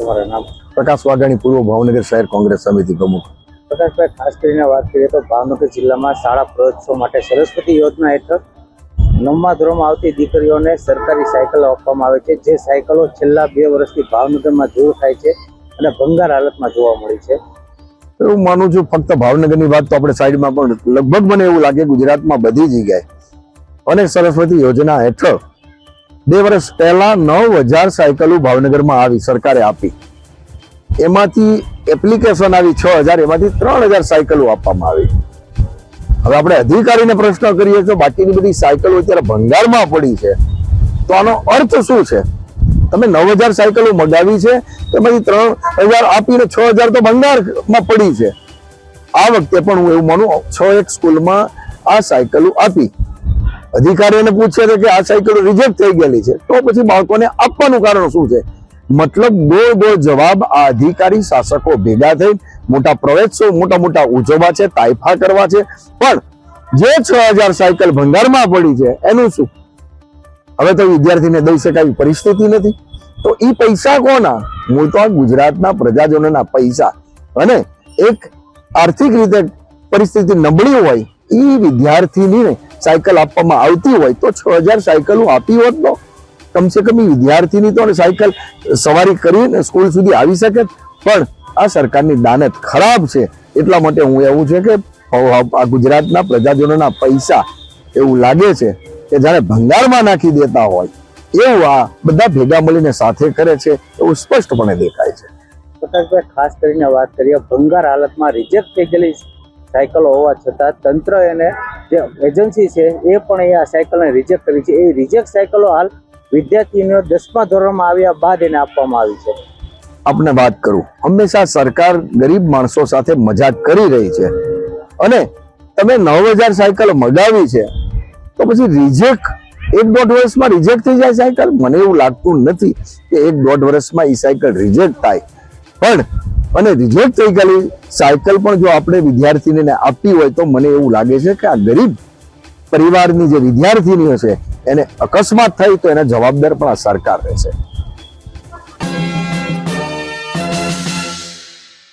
તમારું નામ? પ્રકાશ વાઘાણી પૂર્વ ભાવનગર શહેર કોંગ્રેસ સમિતિ પ્રમુખ. પ્રકાશભાઈ ખાસ કરીને વાત કરીએ તો ભાવનગર જિલ્લામાં શાળા પ્રોત્સવ માટે સરસ્વતી યોજના હેઠળ નવમા ધોરણમાં આવતી દીકરીઓને સરકારી સાયકલો આપવામાં આવે છે. જે સાયકલો છેલ્લા બે વર્ષથી ભાવનગરમાં દૂર થાય છે અને ભંગાર હાલતમાં જોવા મળી છે. હું માનું છું ફક્ત ભાવનગરની વાત તો આપણે સાઈડમાં પણ લગભગ મને એવું લાગે ગુજરાતમાં બધી જગ્યાએ અને સરસ્વતી યોજના હેઠળ બે વર્ષ પહેલા નવ હજાર સાયકલો ભાવનગરમાં આવી સરકારે આપી. એમાંથી એપ્લિકેશન આવી છ હજાર, એમાંથી ત્રણ હજાર સાયકલો આપવામાં આવી. હવે આપણે અધિકારીને પ્રશ્ન કરીએ તો બાકીની બધી સાયકલો અત્યારે ભંગારમાં પડી છે. તો આનો અર્થ શું છે? તમે નવ હજાર સાયકલો મગાવી છે, તેમાંથી ત્રણ હજાર આપીને છ હજાર તો ભંગારમાં પડી છે. આ વખતે પણ હું એવું માનું, છ એક સ્કૂલમાં આ સાયકલો આપી. અધિકારીઓને પૂછે છે કે આ સાયકલો રિજેક્ટ થઈ ગયેલી છે. તો પછી બાળકોને આપવાનું કારણ શું છે? મતલબ ગોળ ગોળ જવાબ આ અધિકારી શાસકો ભેગા થઈ મોટા પ્રવેશો, મોટા મોટા ઉજવવા છે તાઇફા કરવા છે. પણ જે છ હજાર સાયકલ ભંગારમાં પડી છે, એનું શું? હવે તો વિદ્યાર્થીને દઈ શકાય પરિસ્થિતિ નથી. તો એ પૈસા કોના? મૂળ તો આ ગુજરાતના પ્રજાજનોના પૈસા. અને એક આર્થિક રીતે પરિસ્થિતિ નબળી હોય એ વિદ્યાર્થીનીને સાયકલ આપવામાં આવતી હોય તો છ હજાર સાયકલો આપી હોત તો. કમસે કમ વિદ્યાર્થીની તો સાયકલ સવારી કરીને સ્કૂલ સુધી આવી શકે. પણ આ સરકારની દાનત ખરાબ છે. એટલા માટે હું એવું છે કે આ ગુજરાતના પ્રજાજનોના પૈસા એવું લાગે છે કે જાણે ભંગારમાં નાખી દેતા હોય. એવું આ બધા ભેગા મળીને સાથે કરે છે એવું સ્પષ્ટપણે દેખાય છે. ખાસ કરીને વાત કરીએ, ભંગાર હાલતમાં રિજેક્ટ થઈ ગયેલી સાયકલ હોવા છતાં તંત્ર એને જે એજન્સી છે, એ પણ એ આ સાયકલને રિજેક્ટ કરી છે. એ રિજેક્ટ સાયકલો હાલ વિદ્યાર્થીઓ દસમા ધોરણમાં આવ્યા બાદ એને આપવામાં આવી છે. આપણે વાત કરું. હંમેશા સરકાર ગરીબ માણસો સાથે મજાક કરી રહી છે. અને તમે નવ હજાર સાયકલ મગાવી છે, તો પછી રિજેક્ટ એક દોઢ વર્ષમાં રિજેક્ટ થઈ જાય સાયકલ મને એવું લાગતું નથી કે એક દોઢ વર્ષમાં એ સાયકલ રિજેક્ટ થાય. પણ અને રિજેક્ટ થઈ ગયેલી સાયકલ પણ જો આપણે વિદ્યાર્થીને આપી હોય તો મને એવું લાગે છે કે આ ગરીબ પરિવારની જે વિદ્યાર્થીનીઓ છે એને અકસ્માત થઈ તો એના જવાબદાર પણ આ સરકાર રહેશે.